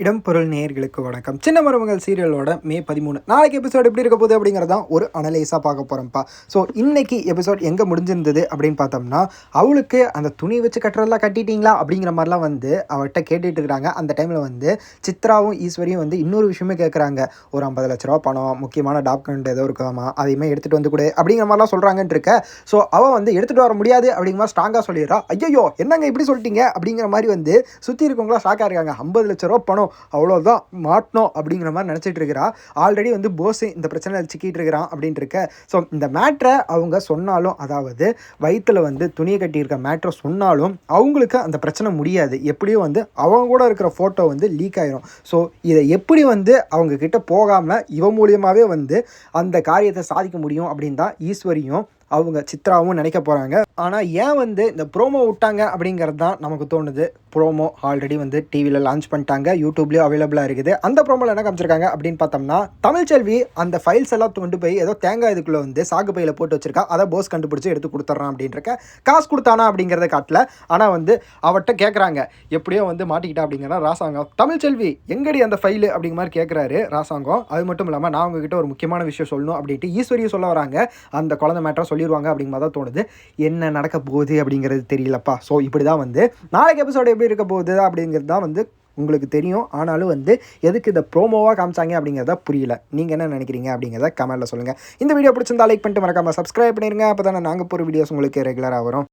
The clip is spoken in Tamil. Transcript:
இடம் பொருள் நேயர்களுக்கு வணக்கம். சின்ன மருமகள் சீரியலோட மே பதிமூணு. நாளைக்கு எபிசோட் எப்படி இருக்க போகுது அப்படிங்கிறதான் ஒரு அனலைஸாக பார்க்க போகிறோம்ப்பா ஸோ இன்னைக்கு எபிசோட் எங்கே முடிஞ்சிருந்தது அப்படின்னு பார்த்தோம்னா அவளுக்கு அந்த துணி வச்சு கட்டுறதெல்லாம் கட்டிட்டீங்களா அப்படிங்கிற மாதிரிலாம் வந்து அவர்கிட்ட கேட்டுட்டு இருக்கிறாங்க அந்த டைமில் வந்து சித்ராவும் ஈஸ்வரியும் வந்து இன்னொரு விஷயமே கேட்குறாங்க ஒரு ஐம்பது லட்ச ரூபா பணம் முக்கியமான டாக்குமெண்ட் ஏதோ இருக்காமா அதையுமே எடுத்துகிட்டு வந்து கொடு அப்படிங்கிற மாதிரிலாம் சொல்கிறாங்கன்னு இருக்க. ஸோ அவள் வந்து எடுத்துகிட்டு வர முடியாது அப்படிங்கிற மாதிரி ஸ்ட்ராங்காக சொல்லிடுறா. ஐயோ என்னங்க இப்படி சொல்லிட்டீங்க அப்படிங்கிற மாதிரி வந்து சுற்றி இருக்கவங்களாம் ஷாக்காக இருக்காங்க. ஐம்பது லட்ச ரூபா பணம். அவ்வளோதான் மாட்டணும் அப்படிங்கிற மாதிரி நினச்சிட்டு இருக்கிறா. ஆல்ரெடி வந்து போஸ் இந்த பிரச்சனையில் சிக்கிட்டு இருக்கிறான் அப்படின்ட்டு இருக்க. ஸோ இந்த மேட்ரை அவங்க சொன்னாலும் அதாவது வயிற்றில் வந்து துணியை கட்டியிருக்க மேட்ரை சொன்னாலும் அவங்களுக்கு அந்த பிரச்சனை முடியாது. எப்படியும் வந்து அவங்க கூட இருக்கிற ஃபோட்டோ வந்து லீக் ஆயிரும். ஸோ இதை எப்படி வந்து அவங்க கிட்ட போகாமல் இவன் மூலியமாகவே வந்து அந்த காரியத்தை சாதிக்க முடியும் அப்படின்னு தான் ஈஸ்வரியும் அவங்க சித்ராவும் நினைக்க போகிறாங்க ஆனால் ஏன் வந்து இந்த ப்ரோமோ விட்டாங்க அப்படிங்கிறது தான் நமக்கு தோணுது. ப்ரோமோ ஆல்ரெடி வந்து டிவியில் லான்ச் பண்ணிட்டாங்க. யூடியூப்லேயும் அவைலபிளாக இருக்குது. அந்த ப்ரோமோவில் என்ன காமிச்சிருக்காங்க அப்படின்னு பார்த்தோம்னா தமிழ்ச்செல்வி அந்த ஃபைல்ஸ் எல்லாம் கொண்டு போய் ஏதோ தேங்காய் இதுக்குள்ளே வந்து சாகு பையில் போட்டு வச்சிருக்கா. அதை போஸ் கண்டுபிடிச்சி எடுத்து கொடுத்துட்றான் அப்படின்றக்க காசு கொடுத்தானா அப்படிங்கிறத காட்டல. ஆனால் வந்து அவட்ட கேட்குறாங்க எப்படியோ வந்து மாட்டிக்கிட்டா அப்படிங்கிற ராசாங்கம். தமிழ்ச்செல்வி எங்கடி அந்த ஃபைலு அப்படிங்கிற மாதிரி கேட்குறாரு ராசாங்கம். அது மட்டும் இல்லாமல் நான் உங்ககிட்ட ஒரு முக்கியமான விஷயம் சொல்லணும் அப்படின்ட்டு ஈஸ்வரியும் சொல்ல வராங்க. அந்த குழந்தை மேட்டரை சொல்லிடுவாங்க அப்படிங்கிற தான் தோணுது. என்ன நடக்க போகுது அப்படிங்கிறது தெரியலப்பா. ஸோ இப்படி தான் வந்து நாளைக்கு எபிசோடு எப்படி இருக்க போகுது அப்படிங்கிறது தான் வந்து உங்களுக்கு தெரியும். ஆனாலும் வந்து எதுக்கு இதை ப்ரோமோவாக காமிச்சாங்க அப்படிங்கிறத புரியல. நீங்கள் என்ன நினைக்கிறீங்க அப்படிங்கிறத கமெண்ட்டில் சொல்லுங்கள் இந்த வீடியோ பிடிச்சிருந்தா லைக் பண்ணிட்டு மறக்காமல் சப்ஸ்கிரைப் பண்ணிடுங்க அப்போ தானே நாங்கள் போகிற வீடியோஸ் உங்களுக்கு ரெகுலராக வரும்.